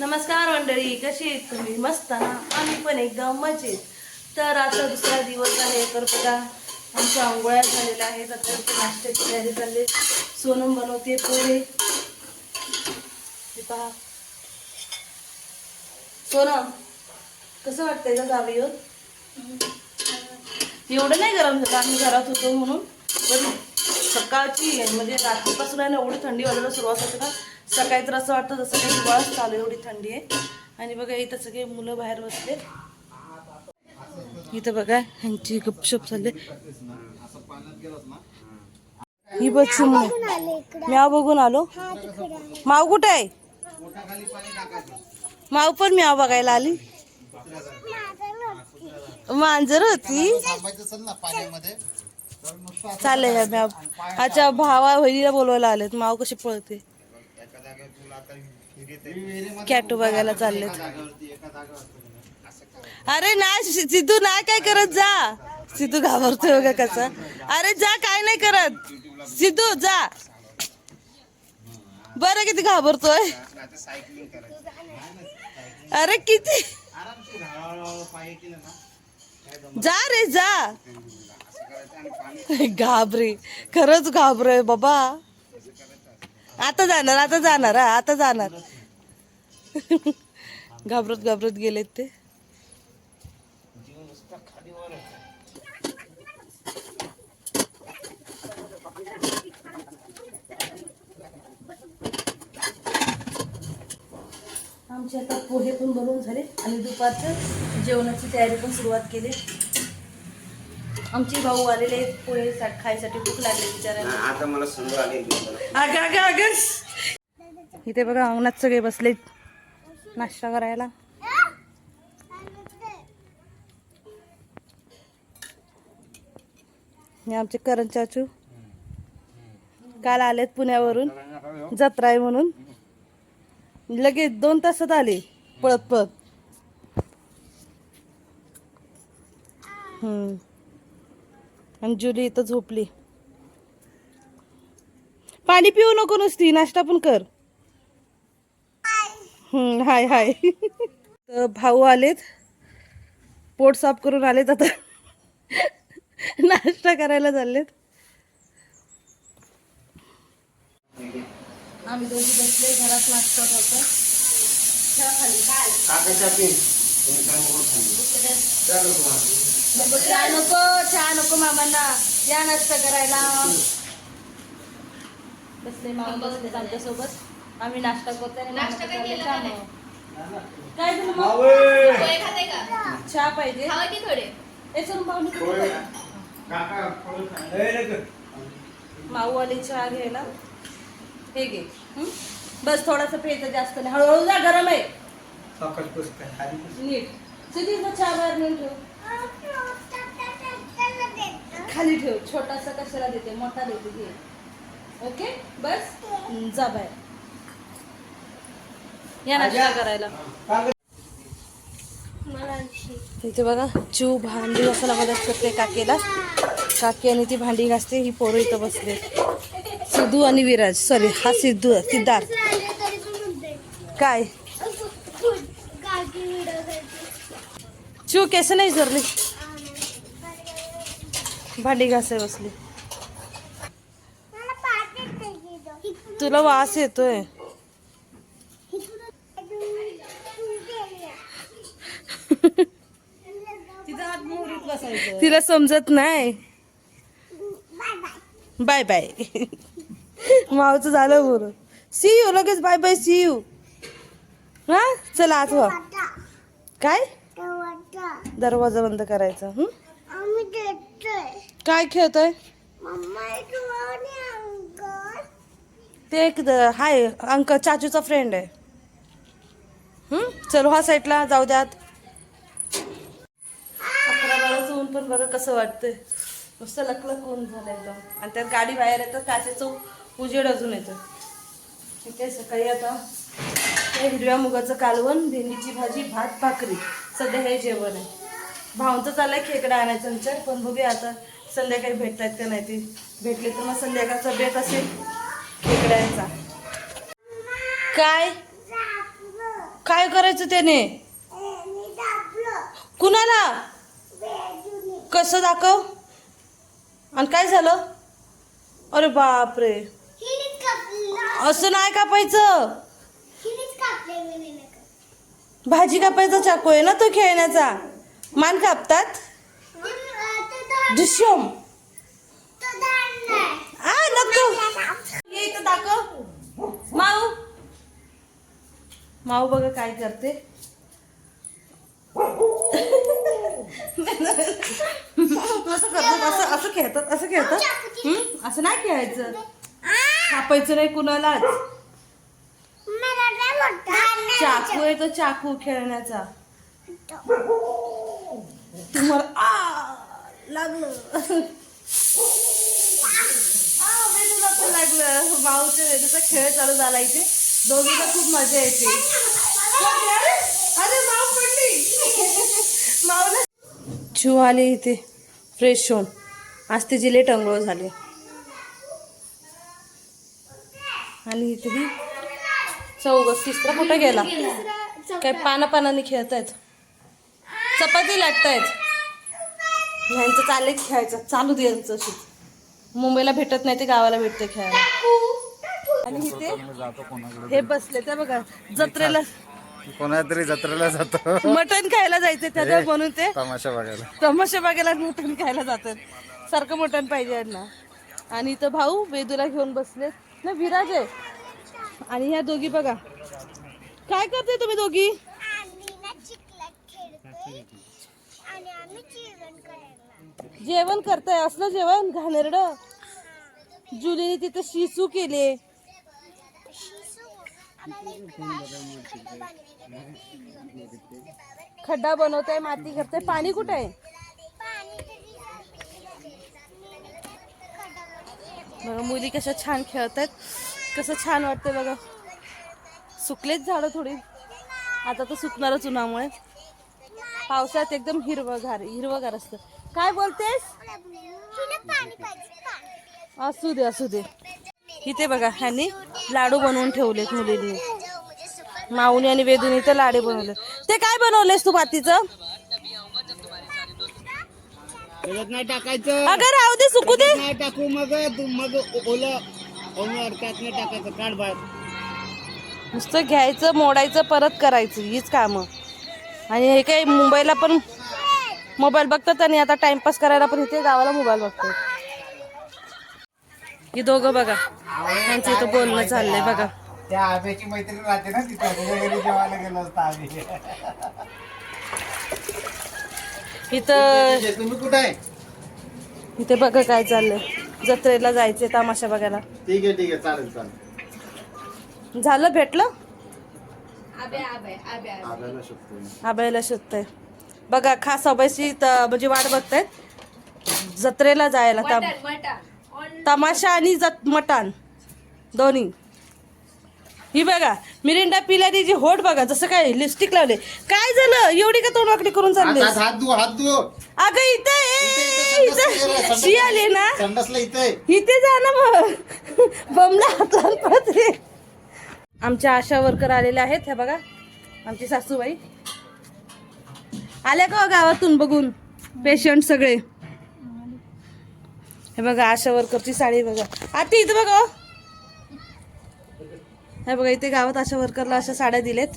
नमस्कार मंडळी कशी आहेत तुम्ही? मस्त ना? आम्ही पण एकदम मजेत. तर आता दुसरा दिवस आहे तर बघा आमच्या आंघोळ्या झालेल्या आहेत. आता नाश्त्याची तयारी चालली सोनम बनवते पोहे. पहा. सोनम कसं वाटतंय का गावी येऊन? एवढं नाही गरम झालं. आम्ही घरात होतो म्हणून. पण सकाळची म्हणजे रात्रीपासून आहे ना एवढी थंडी वाजायला सुरुवात होते ना. सकाळी तर असं वाटतं जसं काही हिवाळाच चालू आहे, एवढी थंडी आहे. आणि बघा इथं सगळे मुलं बाहेर बसले. इथं बघा ह्यांची गपशप चालले. ही बघ चिमू म्याव बघून आलो. माव कुठे आहे? माव पण म्याव बघायला आली. मांजर होती. चाललंय ह्या म्याव. अच्छा भावा बहिणीला बोलवायला आलेत. माव कशी पळते? कॅटो बघायला चाललेत. अरे ना सिद्धू ना काय करत जा. सिद्धू घाबरतोय बघा कसा. अरे जा काय नाही करत. सिद्धू जा. बरं किती घाबरतोय. अरे किती. जा रे जा. घाबरे. खरंच घाबरे बाबा. आता जाणार आता जाणार हा आता जाणार. घाबरत घाबरत गेलेत ते. आमचे आता पोहे पण बनवून झाले आणि दुपारचं जेवणाची तयारी पण सुरुवात केली. आमचे भाऊ आलेले आहेत पोहे खायसाठी भूक लागली बिचारायला आता मला समज आली अगं अगं अगं. इथे बघा अंगणात सगळे बसलेत. नाश्ता करायला. आमचे करण चाचू. काल आलेत पुण्यावरून. जत्रा आहे म्हणून. लगेच दोन तासात आले. पळत पळत. हम्म. आणि जुली इथं झोपली. पाणी पिऊ नको नुसती नाश्ता पण कर. हाय हाय. तर भाऊ आलेत. पोट साफ करून आलेत आता. नाश्ता करायला चाललेत. आम्ही दोघी बसले घरात नाश्ता करतो चहा खाली. काय नको चहा नको चहा नको मामांना. या नाश्ता करायला. बसले मामा बसले आमच्यासोबत आम्ही नाश्ता करतोय नाश्ता काय केला. काय झालं मग? पोहे खाते का? चहा पाहिजे. खावा की थोडे? कुठे गेले? माऊ आली चहा घ्यायला. हे घे. हं? बस थोडासा पेचं जास्त नाही. हळूहळू जा गरम आहे. नीट. सुधीर चहा बाहेर नेऊन ठेव? खाली ठेव. छोटासा कशाला देते? मोठा देते घे. ओके? बस? हं, जा बाहेर. या नाश्ता करायला. इथे बघा चिव भांडी घासायला मदत करते काकेला. काकी आणि ती भांडी घासते ही पोरं इथं बसले. सिद्धू आणि विराज. सॉरी हा सिद्धू सिद्धार्थ. काय? चिव केस नाही सरली भांडी घासाय बसली. तुला वास येतोय. तिला समजत नाही. Bye bye. मावचं झालं बरं सी यू लगेच बाय बाय सी यू हा? चला आज वा काय? दरवाजा बंद करायचा? काय खेळतोय? ते एक द- हाय अंक चाचूचा फ्रेंड आहे? चलो हा साईडला जाऊ द्यात. ऊन पण बघा कसं वाटतंय. नुसतं लकलक ऊन झालं एकदम. आणि त्यात गाडी बाहेर येतं काचेचं उजेड अजून येतं. ठीक आहे सकाळी आता हिरव्या मुगाचं कालवण भेंडीची भाजी भात भाकरी. सध्या हे जेवण आहे. भाऊंचं चाललंय खेकडा आणायचं विचार पण बघूया आता संध्याकाळी भेटतायत का नाही ते. भेटले तर मग संध्याकाळचा बेत असेल खेकड्यांचा. काय? काय करायचं त्याने? कुणाला? कसं दाखव? आणि काय झालं? अरे बापरे. असं नाही कापायचं. भाजी कापायचा चाकू आहे ना तो खेळण्याचा? मान कापतात? दुष्यम. आ नको. ये इथं दाखव. माऊ. माऊ बघा काय करते. असं करतात असं असं खेळतात असं खेळतात? असं नाही खेळायचं. कापायचं नाही कुणालाच. चाकू आहे तो चाकू खेळण्याचा. तुम्हाला आ लागलं. पण लागलं. माऊचं त्याचा खेळ चालू झाला इथे. दोघीला खूप मजा येते. अरे माऊ पडली. माऊला चू आली इथे. फ्रेश होऊन. आज ते जिले टंगळ झाले. आणि इथे चौगस तिसरा कुठं गेला? काय पाना पानाने खेळतायत? चपाती लाटतायत. ह्यांचं चालले खेळायचं. चालू दे यांचं अशी. मुंबईला भेटत नाही ते गावाला भेटते खेळायला. आणि इथे हे बसले ते बघा जत्रेला कोणातरी जत्रेला जातो. मटण खायला जायचं त्याच्या म्हणून ते. तमाशा बघायला. तमाशा बघायला मटण खायला जातात. सारखं मटण पाहिजे यांना. आणि इथं भाऊ वेदूला घेऊन बसलेत. ना विराज आहे. आणि ह्या दोघी बघा. काय करते तुम्ही दोघी? जेवण करताय? असलं जेवण? घाणेरड? जुलीने तिथं शिसू केले. खड्डा बनवताय माती करताय पाणी कुठे आहे? मुली कशा छान खेळत आहेत कसं छान वाटतंय बघा. सुकलेच झाडं थोडी. आता तर सुकणारच उन्हामुळे. पावसात एकदम हिरवगार हिरवगार असतं. काय बोलतेस? असू दे असू दे. इथे बघा ह्यांनी लाडू बनवून ठेवलेत मुलींनी. माऊनी आणि वेदूनी तर लाडे बनवले ते काय बनवलेस तू मातीचं? त्याच्यात नाही टाकायचं. अगं राहू दे सुकू दे. नाही टाकू मग मग ओलं ओलं त्यात नाही टाकायचं काढ बाहेर. नुसतं घ्यायचं मोडायचं परत करायचं हीच कामं. आणि हे काही मुंबईला पण मोबाईल बघतात आणि आता टाइमपास करायला पण इथे गावाला मोबाईल बघतात. ही दोघं बघा त्यांचं इथं बोलणं चाललंय बघा. त्या आब्याची मैत्रीण राहते ना तिथं तिच्या घरी जेवायला गेलो असतो आम्ही. इथं तुम्ही कुठे आहे? इथे बघा काय चाललंय. जत्रेला जायचे तमाशा बघायला. ठीक आहे ठीक आहे. चालेल चालेल. झालं भेटलं? आबे आबे आबे आबे आब्याला शकतो आबायला शोधताय. बघा खास अभयशी म्हणजे वाट बघतायत. जत्रेला जायला तम- तमाशा आणि जत मटान दोन्ही. ही बघा मिरिंडा पिल्याने जी होट बघा जसं काय लिपस्टिक लावले. काय झालं? एवढी का तोंडवाकडी करून चालले? हात हात हात धु अगं इथं शी आली ना. संडासला इथे. इथे जा ना मग. बमला हातला पत्रे आमच्या आशा वर्कर आलेल्या आहेत ह्या बघा. आमची सासूबाई. आल्या का हो गावातून बघून? पेशंट सगळे. हे बघा आशा वर्करची साडी बघा. आता इथं बघा हो. बघा इथे गावात आशा वर्करला अशा साड्या दिलेत.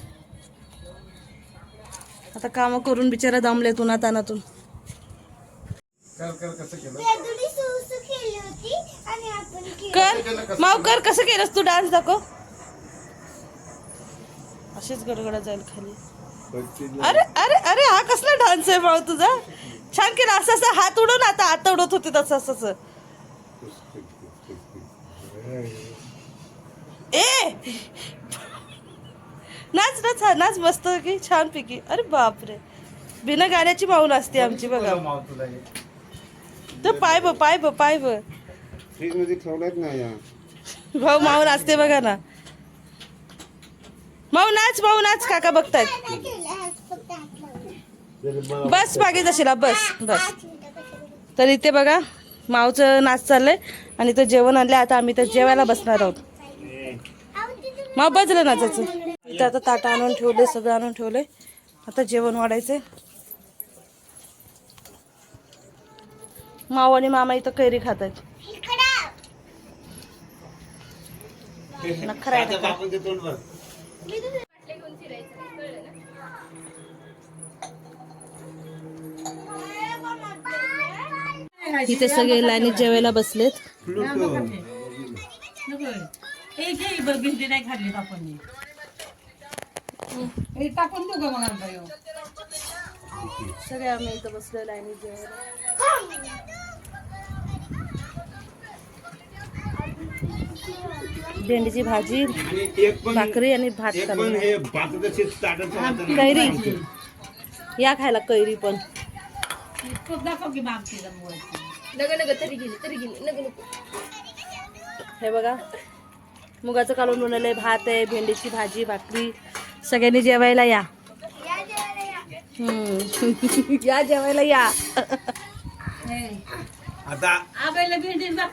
आता कामं करून बिचारा दमलेत उन्हात अनातून कर कर कसं केलं? कर माव कर कसं केलंस तू डान्स दाखव. अशीच गडगडा जाईल खाली. अरे अरे अरे हा कसला डान्स आहे भाऊ तुझा? छान केला असं असं हात उडवून आता हात उडवत होते तसं असं असं. ए! नाच नाच हा नाच मस्त की छान पैकी. अरे बापरे. बिना गाण्याची माऊन असते आमची बघा. तुला. तर पाय ब पाय ब पाय ब. फ्रीजमध्ये ठेवलाच नाही या. भाऊ माऊ नाचते बघा ना. माऊ नाच माऊ नाच काका बघतायत. बस मागे जशीला बस बस. तर इथे बघा माऊचं नाच चाललंय आणि तर जेवण आणलं आता आम्ही तर जेवायला बसणार आहोत. मा बजलं नाचायचं इथं आता ताट आणून ठेवले सगळं आणून ठेवले आता जेवण वाढायचे माव आणि मामा इथं कैरी खात आहेत इथे सगळे लाईनीत जेवायला बसलेत. टाकून देऊ का मग आता ह्यो? सगळे आम्ही इथं जेवायला. भेंडीची भाजी भाकरी आणि भात हे कैरी. या खायला कैरी पण. दाखव की तरी गेली तरी गेली. नग नको हे बघा. मुगाचं कालून बनवलंय भात आहे भेंडीची भाजी भाकरी. सगळ्यांनी जेवायला या. या जेवायला या. आता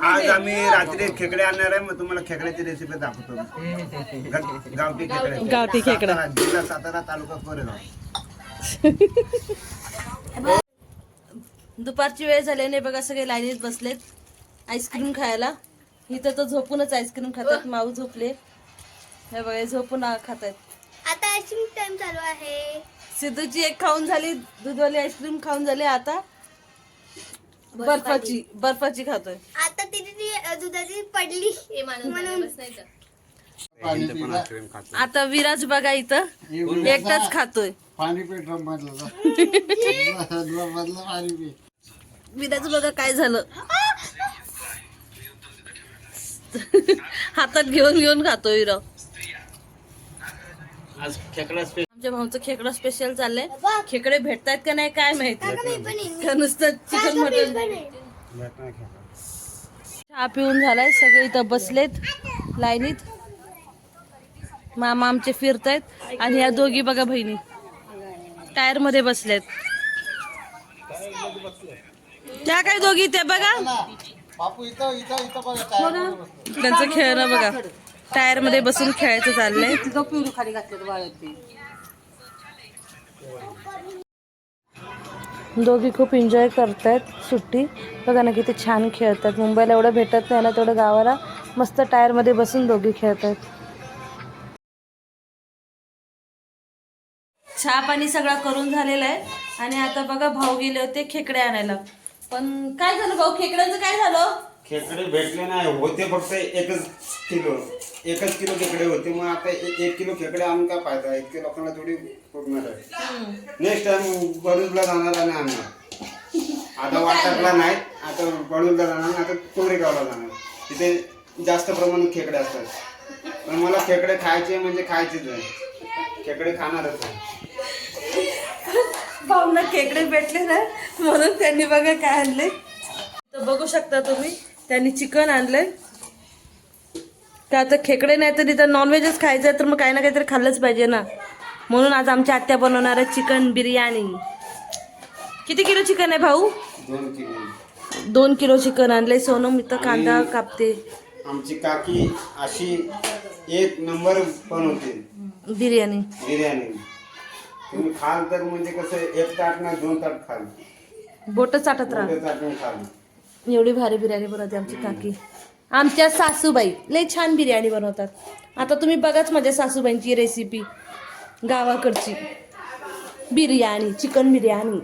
आज. आम्ही रात्री खेकडे आणणार आहे मग तुम्हाला खेकड्याची रेसिपी दाखवतो. गा- गावठी खेकडे. गावठी खेकडा. सातारा, जिल्हा सातारा तालुका कोरेगाव. दुपारची वेळ झाल्याने बघा सगळे लाईनीत बसलेत. आईस्क्रीम खायला. इथं तर झोपूनच आईस्क्रीम खातात माऊ झोपले. हे बघा झोपून आ- खातायत. आता आईस्क्रीम टाइम चालू आहे. सिद्धूची एक खाऊन झाली दूधवाली आईस्क्रीम खाऊन झाली आता बर्फाची बर्फाची. खातोय. आता तिथे ती अ, दुधाची पडली आता विराज बघा इथं एकटाच खातोय. पाणी विराज बघा काय झालं. हातात घेऊन घेऊन खातोय खेकडा आमच्या भाऊचं खेकडं स्पेशल चाललंय. खेकडे भेटतायत का नाही काय माहिती. का नुसतं चिकन मटन चहा पिऊन झालाय सगळे इथं बसलेत लाईनीत. मामा आमचे फिरतायत आणि या दोघी बघा बहिणी. टायरमध्ये बसलेत. त्या काय दोघी त्या बघा. बापू इथं इथं इथं बघा त्यांचं खेळणं बघा. टायरमध्ये बसून खेळायचं चाललंय. तिथं खाली घातलं दोघी खूप एन्जॉय करतायत सुट्टी. बघा ना किती छान खेळतात. मुंबईला एवढं भेटत नाही ना तेवढं गावाला. मस्त टायरमध्ये बसून दोघी खेळतात चहा पाणी सगळा करून झालेला आहे. आणि आता बघा भाऊ गेले होते खेकडे आणायला. पण काय झालं भाऊ? खेकड्यांचं काय झालं? खेकडे भेटले नाही. होते फक्त एकच किलो. एकच किलो खेकडे होते. मग आता ए- एक किलो खेकडे आणून काय फायदा इतके लोकांना थोडी पुरणार आहे. नेक्स्ट टाइम बडूजला जाणार आणि आणणार. आता वाटपला नाही. आता बडूजला जाणार आणि आता कोरेगावला जाणार. तिथे जास्त प्रमाणात खेकडे असतात. पण मला खेकडे खायचे म्हणजे खायचेच आहे. खेकडे खाणारच आहे. भाऊना खेकडे भेटले ना म्हणून त्यांनी बघा काय आणले. तर बघू शकता तुम्ही त्यांनी चिकन आणलंय. का आता खेकडे नाही तर इथं नॉनव्हेजच खायचं आहे तर मग काही ना काहीतरी खाल्लंच पाहिजे ना. म्हणून आज आमच्या आत्या बनवणार आहे चिकन बिर्याणी. किती किलो चिकन आहे भाऊ? दोन किलो. दोन किलो चिकन आणलंय. सोनम इथं कांदा कापते. आमची काकी अशी एक नंबर बनवते. बिर्याणी. बिर्याणी. तुम्ही खाल तर म्हणजे कसं एक ताट ना दोन ताट खाल. बोट चाटत राहा. मोठे ताट खाल. एवढी भारी बिर्याणी बनवते आमची काकी. आमच्या सासूबाई लय छान बिर्याणी बनवतात. आता तुम्ही बघाच माझ्या सासूबाईंची रेसिपी गावाकडची. बिर्याणी चिकन बिर्याणी.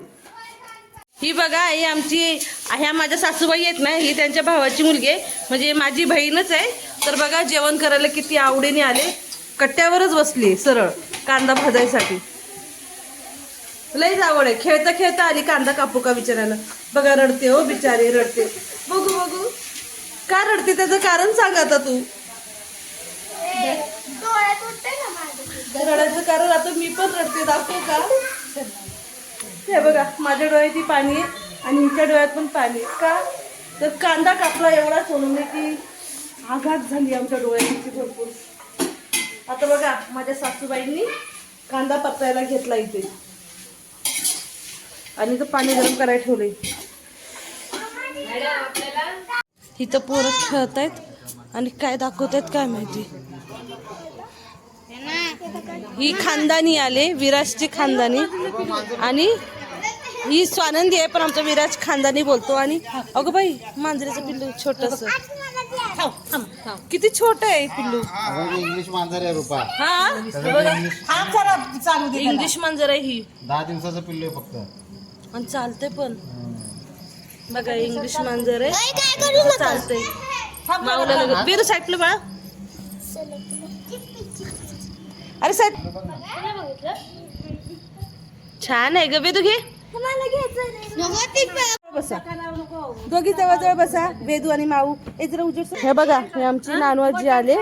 ही बघा ही आमची ह्या माझ्या सासूबाई आहेत ना ही त्यांच्या भावाची मुलगी आहे. म्हणजे माझी बहीणच आहे. तर बघा जेवण करायला किती आवडीने आले. कट्ट्यावरच बसली सरळ कांदा भाजायसाठी. लईच आवड आहे. खेळता खेळता आली कांदा कापू का विचारायला बघा रडते हो बिचारी रडते. बघू बघू. का रडते? त्याचं कारण सांग आता तू. रडायचं कारण आता मी पण रडते दाखवू का? हे बघा माझ्या डोळ्याची पाणी आहे आणि हिच्या डोळ्यात पण पाणी आहे. का? तर कांदा कापला एवढा सोडून की आघात झाली आमच्या डोळ्याची भरपूर. आता बघा माझ्या सासूबाईंनी कांदा परतायला घेतला इथे. आणि इथं पाणी गरम करायला ठेवले इथं पोरं खेळत आहेत आणि काय दाखवत आहेत काय माहिती? ही खानदानी आले विराजची खानदानी. आणि ही स्वानंदी आहे पण आमचा विराज खानदानी बोलतो. आणि अगं बाई मांजरीचं पिल्लू छोटस. किती छोट आहे पिल्लू. इंग्लिश मांजर आहे रुपा. हा? इंग्लिश मांजर आहे ही. दहा दिवसाचं पिल्लू आहे फक्त. आणि चालते पण. बघा इंग्लिश मांजर आहे. काय करू नका. चालतंय. माऊला बिरू साईडला बाळा. अरे साईड. छान आहे ग बेदू घे. बसा. दोघी जवळ जवळ बसा वेदू आणि माऊ. हे जरा उजेड हे बघा हे आमची नानवाजी आले.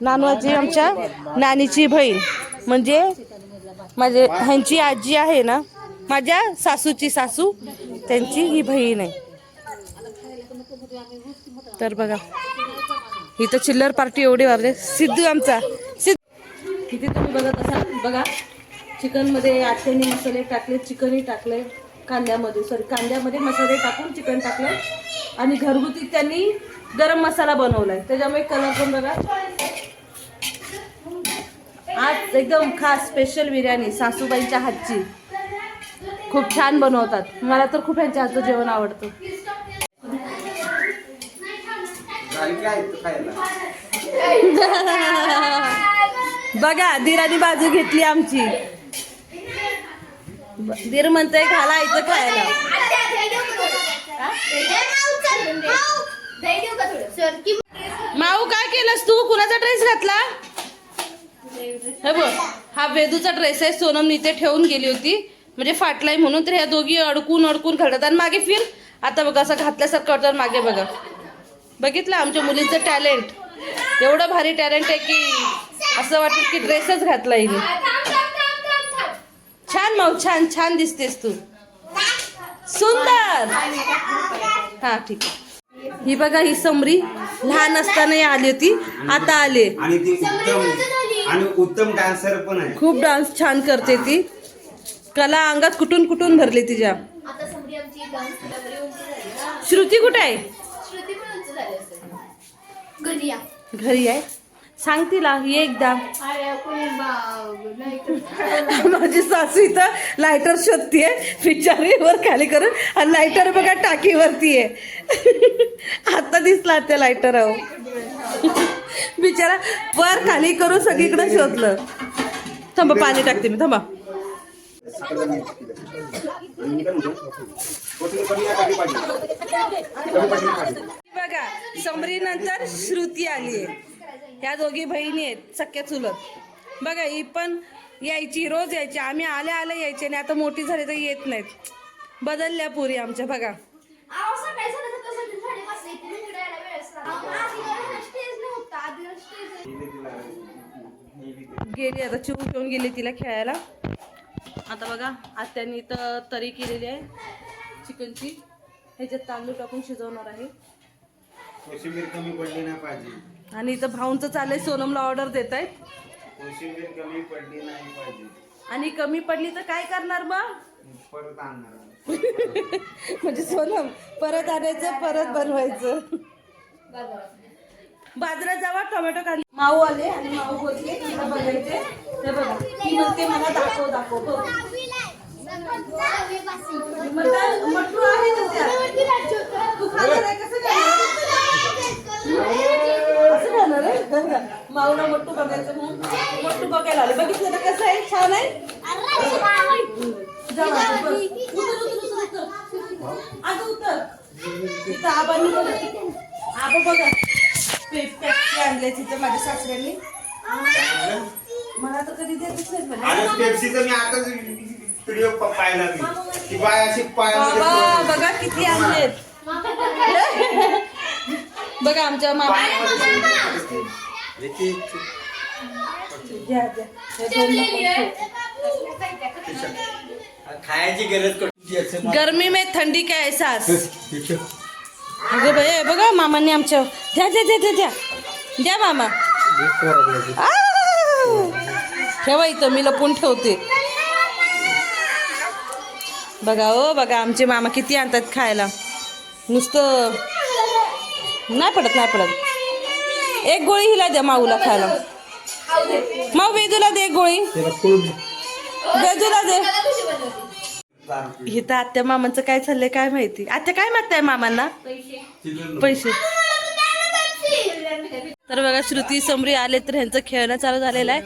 नानवाजी आमच्या नानीची बहीण. म्हणजे माझे ह्यांची आजी आहे ना माझ्या सासूची सासू त्यांची ही बहीण आहे. तर बघा इथं चिल्लर पार्टी एवढी वाढले सिद्धू आमचा. सिद्धू किती तुम्ही बघत असाल बघा चिकनमध्ये आठ्याने मसाले टाकले चिकनही टाकले कांद्यामध्ये सॉरी कांद्यामध्ये मसाले टाकून चिकन टाकलं. आणि घरगुती त्यांनी गरम मसाला बनवलाय. त्याच्यामुळे कलर पण बघा. आज एकदम खास स्पेशल बिर्याणी सासूबाईंच्या हातची. खूप छान बनवतात. मला तर खूप यांच्या हातचं जेवण आवडतं. बघा दिरानी बाजू घेतली आमची. दीर म्हणतोय खाला इथं खायला. माऊ, माऊ काय केलंस तू? कुणाचा ड्रेस घातला? हे बघ हा वेदूचा ड्रेस आहे सोनम इथे ठेवून गेली होती. म्हणजे फाटलाय म्हणून तर ह्या दोघी अडकून अडकून घालतात आणि मागे फिर आता बघा असं घातल्यासारखं आणि मागे बघा. बघितलं आमच्या मुलीचं टॅलेंट? एवढं भारी टॅलेंट आहे की असं वाटतं की ड्रेसच घातला हिने. छान माऊ छान छान दिसतेस तू. सुंदर! हा ठीक आहे. ही बघा ही समरी लहान असताना आली होती आता आले आणि ती उत्तम आणि उत्तम डान्सर पण आहे. खूप डान्स छान करते ती. कला अंगात कुठून कुठून भरली तिच्या आता समरी आमची डान्स बरी उंच झाली ना. श्रुती कुठे आहे? श्रुती पण उंच झाली असेल. घरी आहे? सांग तिला ये एकदा. अरे, कोणी बा- नाही तर- माझी सासू इथं लायटर शोधतीये बिचारी वर खाली करून आणि लायटर बघा टाकीवरती आहे. आता दिसला त्या लायटर अहो. बिचारा वर खाली करून सगळीकडे शोधलं. थांबा पाणी टाकते मी थांबा. बघा समरी नंतर श्रुती आली आहे. ह्या दोघी बहिणी आहेत सख्या चुलत. बघा ही पण यायची रोज यायची. आम्ही आल्या आल्या यायची आणि आता मोठी झाली तर येत नाहीत. बदलल्या पुरी आमच्या बघा. गेली आता चिव घेऊन गेली तिला खेळायला. आता बघा आत्यानी इथं तरी केलेली आहे चिकनची. ह्याच्यात तांदूळ टाकून शिजवणार आहे. कोशिंबीर कमी पडली नाही पाहिजे. आणि इथं भाऊंचं चाललंय सोनमला ऑर्डर देत आहेत कोशिंबीर कमी पडली नाही पाहिजे. आणि कमी पडली तर काय करणार मग? परत आणणार. म्हणजे सोनम परत आणायचं परत बनवायचं. बाजारात जावा टोमॅटो काढले माऊ आले आणि माऊ बोलले तिला बघायचे ते बघा ती म्हणते मला दाखव दाखव बघ मटू आहे तू खाणार आहे कसं असं खाणार आहे? माऊला मट्टू बघायचं म्हणून मट्टू बघायला आले. बघितलं तर कसं आहे? छान आहे? जा उतर, उतर, उतर, अगं उतर. तिथं आबांनी बघा. आबा बघा. पेप्सी आणले तिथं माझ्या सासऱ्यांनी. मला तर कधी देतच नाही म्हणे. आणि पेप्सीचं मी आताच व्हिडिओ पाहिला मी. ती बाय अशी पायामध्ये बाबा पडून- बघा किती आणलेत. बघा आमच्या मामा. पायामध्ये पडून असते. याची- घ्या घ्या. हे दोन नको. खायची गरज गर्मी में ठंडी का एहसास अगं बाई बघा मामांनी आमच्या द्या द्या द्या द्या द्या. द्या मामा! ठेवा इथं मी लपून ठेवते. बघा ओ बघा आमचे मामा किती आणतात खायला. नुसतं नाही पडत नाही पडत. एक गोळी हिला द्या माऊला खायला. मग वेदूला दे गोळी. वेदूला दे. इथं आत्या मामांचं काय चाललंय काय माहिती? आत्या काय मागताय मामांना? पैसे. तर बघा श्रुती समरी आले तर ह्यांचं खेळणं चालू झालेलं आहे.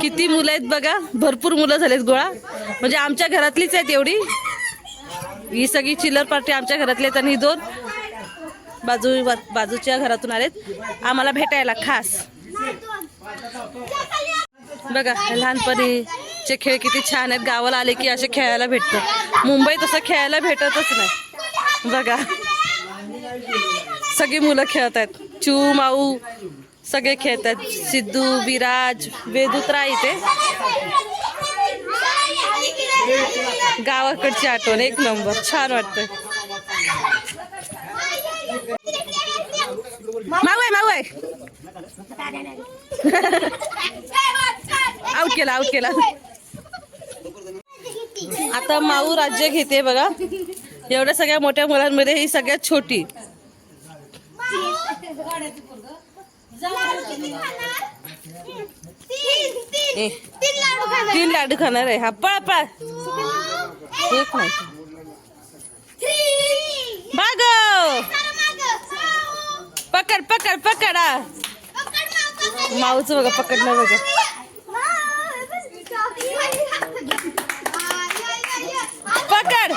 किती मुलं आहेत बघा. भरपूर मुलं झालेत गोळा. म्हणजे आमच्या घरातलीच आहेत एवढी. ही सगळी चिल्लर पार्टी आमच्या घरातली आहेत आणि ही दोन बाजू बाजूच्या घरातून आलेत. आम्हाला भेटायला खास. बघा लहानपणीचे खेळ किती छान आहेत. गावाला आले की असे खेळायला भेटतं मुंबई तसं खेळायला भेटतच नाही. बघा. सगळी मुलं खेळत आहेत. चू माऊ सगळे खेळत आहेत. सिद्धू विराज वेदुत्रा इथे. गावाकडची आठवण एक नंबर. छान वाटतं आहे आउट केला आउट केला. आता माऊ राज्य घेते बघा. एवढ्या सगळ्या मोठ्या मुलांमध्ये ही सगळ्यात छोटी. तीन लाडू खाणार आहे. हा पळ पळ. एक. नाही. भागव पकड पकड पकड. माऊच बघा पकडलं बघा. पकड.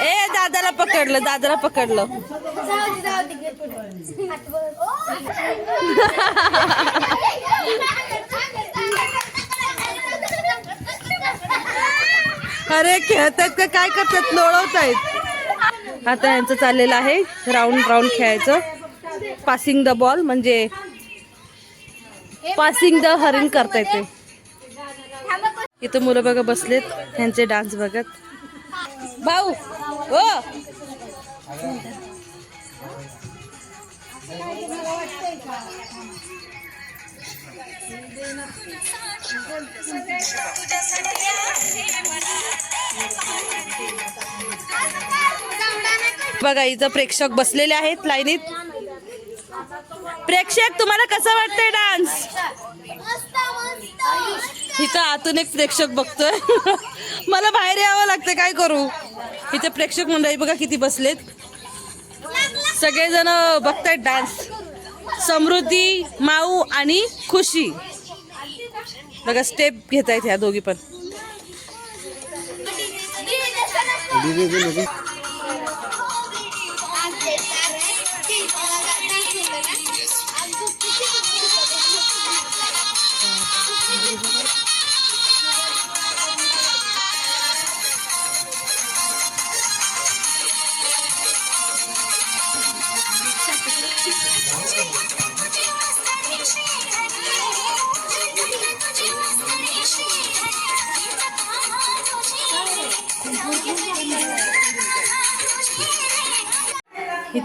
ए दादाला पकडलं दादाला पकडलं. अरे खेळतात का? काय करतात? लोळवतायत. आता यांचं चाललेलं आहे. राऊंड राऊंड खेळायचं. पासिंग द बॉल म्हणजे पासिंग द हरिंग करता येते. इथं मुलं बघा बसलेत. त्यांचे डान्स बघत. भाऊ हो बघा इथं प्रेक्षक बसलेले आहेत लाईनीत. प्रेक्षक तुम्हाला कसं वाटतंय डान्स? इथं आतून एक प्रेक्षक बघतोय. मला बाहेर यावं लागतं काय करू? इथे प्रेक्षक मंडळी बघा किती बसलेत. सगळेजण बघतायत डान्स. समृद्धी माऊ आणि खुशी. बघा स्टेप घेत आहेत ह्या दोघी पण.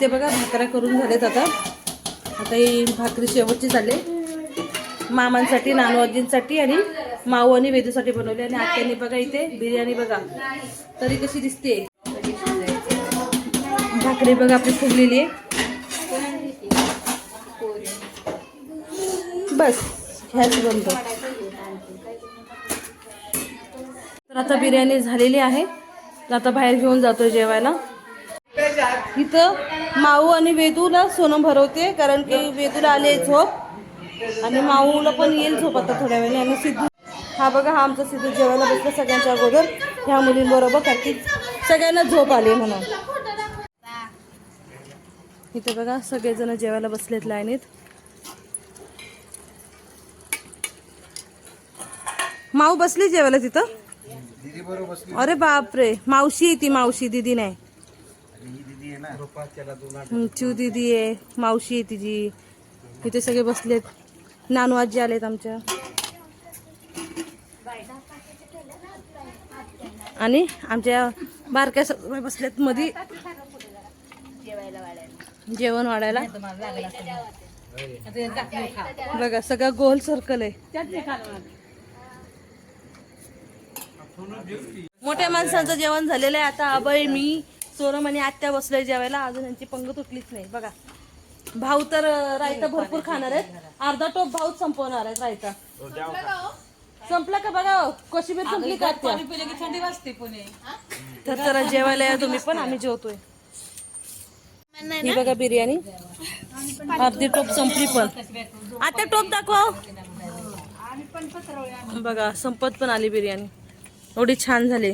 इथे बघा भाकऱ्या करून झालेत आता. आता ही भाकरी शेवटची झाली. मामांसाठी नानवाजींसाठी आणि माऊ आणि वेदूसाठी बनवली. आणि आत्याने बघा इथे बिर्याणी बघा. तरी कशी दिसते भाकरी बघा आपली फुगलेली आहे. बस ह्याच बनतो तर आता बिर्याणी झालेली आहे. आता बाहेर घेऊन जातो जेवायला. इथं माऊ आणि वेदूला सोनं भरवते कारण की वेदूला आले झोप. आणि माऊला पण येईल झोप आता थोड्या वेळाने. आणि सिद्धू हा बघा हा आमचा सिद्धू जेवायला बसला सगळ्यांच्या अगोदर. ह्या मुलींबरोबर कारण की सगळ्यांना झोप आली म्हणून. इथे बघा सगळेजण जेवायला बसलेत लाईनीत. माऊ बसली जेवायला तिथं? अरे बापरे मावशी ती मावशी दिदी नाही. चिव दिदी आहे मावशी आहे तिची. इथे सगळे बसलेत. नानू आजी आलेत आमच्या. आणि आमच्या बारक्या सगळे बसलेत मधी. जेवण वाढायला. बघा सगळं गोल सर्कल आहे. मोठ्या माणसांचं जेवण झालेलं आहे. आता अभय मी. सोनम आणि आत्या बसलोय जेवायला अजून यांची पंग तुटलीच नाही. बघा भाऊ तर रायता भरपूर खाणार आहेत. अर्धा टोप भाऊ संपवणार आहेत रायता. संपला का बघा हो, कोशिंबीर संपली का थंडी वाजते पुणे. तर जरा जेवायला या तुम्ही पण आम्ही जेवतोय. ही बघा बिर्याणी. अर्धी टोप संपली पण. आता टोप दाखवा बघा संपत पण आली बिर्याणी. एवढी छान झाली.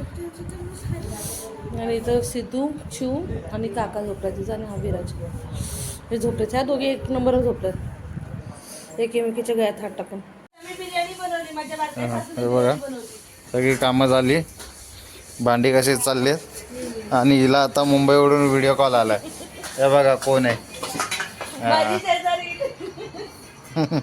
आणि इथं सिद्धू शिव आणि काका झोपतात. तिचा आणि हा विराज. हे झोपतात ह्या दोघे एक नंबरवर झोपतात एकमेकीच्या गळ्यात हात टाकून. हे बघा. सगळी कामं झाली. भांडी कशी चालली आणि हिला आता मुंबईवरून व्हिडिओ कॉल आलाय. हे बघा कोण आहे.